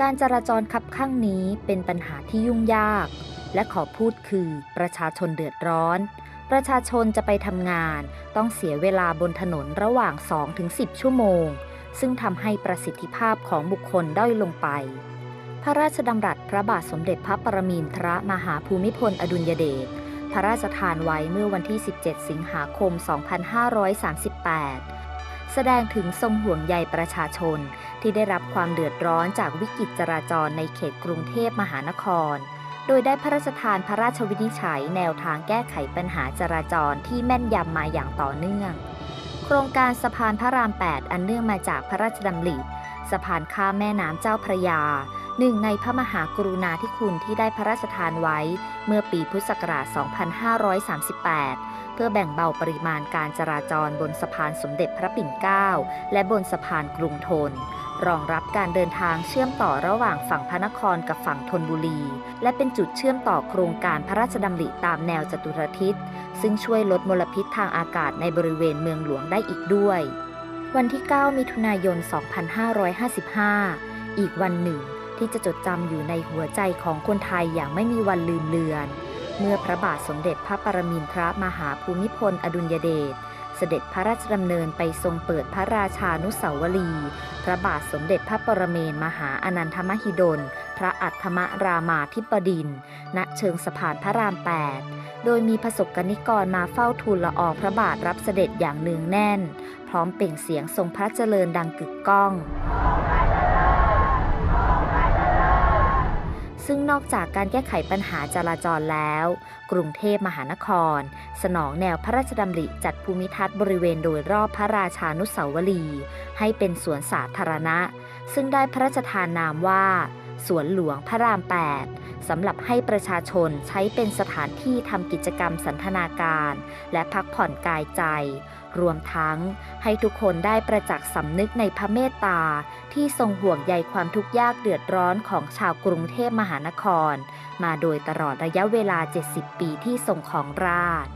การจราจรคับข้างนี้เป็นปัญหาที่ยุ่งยาก และขอพูดคือประชาชนเดือดร้อน ประชาชนจะไปทำงาน ต้องเสียเวลาบนถนนระหว่าง 2-10 ชั่วโมง ซึ่งทำให้ประสิทธิภาพของบุคคลด้อยลงไป พระราชดำรัสพระบาทสมเด็จพระปรมินทรมหาภูมิพลอดุลยเดชพระราชทานไว้เมื่อวันที่ 17 สิงหาคม 2538 แสดงถึงทรงห่วงใยประชาชน ที่ได้รับความเดือดร้อนจากวิกฤตจราจรในเขตกรุงเทพมหานคร โดยได้พระราชทานพระราชวินิจฉัยแนวทางแก้ไขปัญหาจราจรที่แม่นยำมาอย่างต่อเนื่อง โครงการสะพานพระราม 8 อันเนื่องมาจากพระราชดำริสะพานข้ามแม่น้ำเจ้าพระยา หนึ่งในพระมหากรุณาธิคุณที่ได้พระราชทานไว้ เมื่อปีพุทธศักราช 2538 เพื่อแบ่งเบาปริมาณการจราจรบนสะพานสมเด็จพระปิ่นเกล้าและบนสะพานกรุงทนรองรับการเดินทางเชื่อมต่อระหว่างฝั่งพระนครกับฝั่งธนบุรี และเป็นจุดเชื่อมต่อโครงการพระราชดำริตามแนวจตุรทิศ ซึ่งช่วยลดมลพิษทางอากาศในบริเวณเมืองหลวงได้อีกด้วย วันที่ 9 มิถุนายน 2555 อีกวันหนึ่ง ที่จะจดจำอยู่ในหัวใจของคนไทยอย่างไม่มีวันลืมเลือน เมื่อพระบาทสมเด็จพระปรมินทรมหาภูมิพลอดุลยเดชเสด็จพระราชดำเนินไปทรงเปิดพระราชานุสาวรี พระบาทสมเด็จพระปรเมนมหาอนันทมหิดล พระอัฏฐมรามาธิบดิน ณ เชิงสะพานพระราม 8 โดยมีประสบกนิกรมาเฝ้าทูลละอองพระบาทรับเสด็จอย่างเนืองแน่น พร้อมเปล่งเสียงทรงพระเจริญดังกึกก้อง ซึ่งนอกจากการแก้ไขปัญหาจราจรแล้ว กรุงเทพมหานคร สนองแนวพระราชดำริจัดภูมิทัศน์บริเวณโดยรอบพระราชานุสาวรีย์ให้เป็นสวนสาธารณะ ซึ่งได้พระราชทานนามว่า สวนหลวงพระราม 8 สำหรับให้ประชาชนใช้เป็นสถานที่ทำกิจกรรมสันทนาการ และพักผ่อนกายใจ รวมทั้งให้ทุกคนได้ประจักษ์สำนึกในพระเมตตา ที่ทรงห่วงใยความทุกข์ยากเดือดร้อนของชาวกรุงเทพมหานคร มาโดยตลอดระยะเวลา 70 ปีที่ทรงของราช